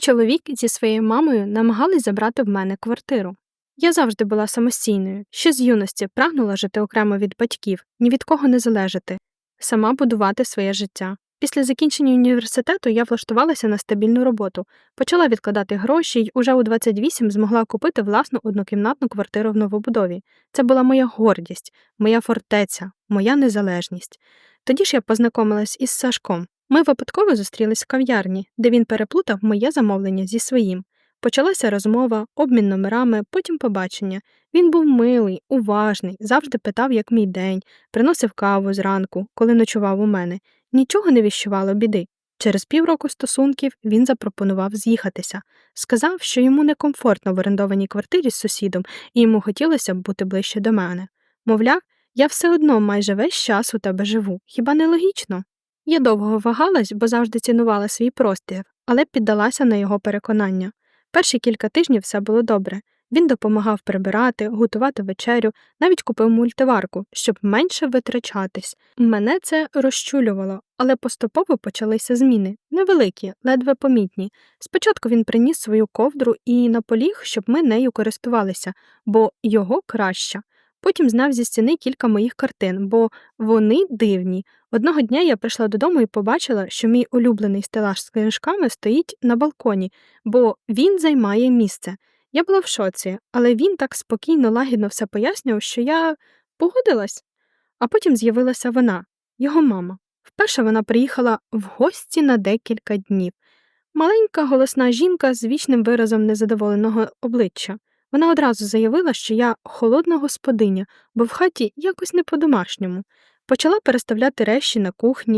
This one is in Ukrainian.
Чоловік зі своєю мамою намагались забрати в мене квартиру. Я завжди була самостійною, ще з юності прагнула жити окремо від батьків, ні від кого не залежати, сама будувати своє життя. Після закінчення університету я влаштувалася на стабільну роботу, почала відкладати гроші й уже у 28 змогла купити власну однокімнатну квартиру в новобудові. Це була моя гордість, моя фортеця, моя незалежність. Тоді ж я познайомилась із Сашком. Ми випадково зустрілись в кав'ярні, де він переплутав моє замовлення зі своїм. Почалася розмова, обмін номерами, потім побачення. Він був милий, уважний, завжди питав, як мій день, приносив каву зранку, коли ночував у мене. Нічого не віщувало біди. Через півроку стосунків він запропонував з'їхатися. Сказав, що йому некомфортно в орендованій квартирі з сусідом, і йому хотілося б бути ближче до мене. Мовляв, я все одно майже весь час у тебе живу, хіба не логічно? Я довго вагалась, бо завжди цінувала свій простір, але піддалася на його переконання. Перші кілька тижнів все було добре. Він допомагав прибирати, готувати вечерю, навіть купив мультиварку, щоб менше витрачатись. Мене це розчулювало, але поступово почалися зміни, невеликі, ледве помітні. Спочатку він приніс свою ковдру і наполіг, щоб ми нею користувалися, бо його краща. Потім знав зі стіни кілька моїх картин, бо вони дивні. Одного дня я прийшла додому і побачила, що мій улюблений стелаж з книжками стоїть на балконі, бо він займає місце. Я була в шоці, але він так спокійно, лагідно все пояснював, що я погодилась. А потім з'явилася вона, його мама. Вперше вона приїхала в гості на декілька днів. Маленька голосна жінка з вічним виразом незадоволеного обличчя. Вона одразу заявила, що я холодна господиня, бо в хаті якось не по-домашньому. Почала переставляти речі на кухні,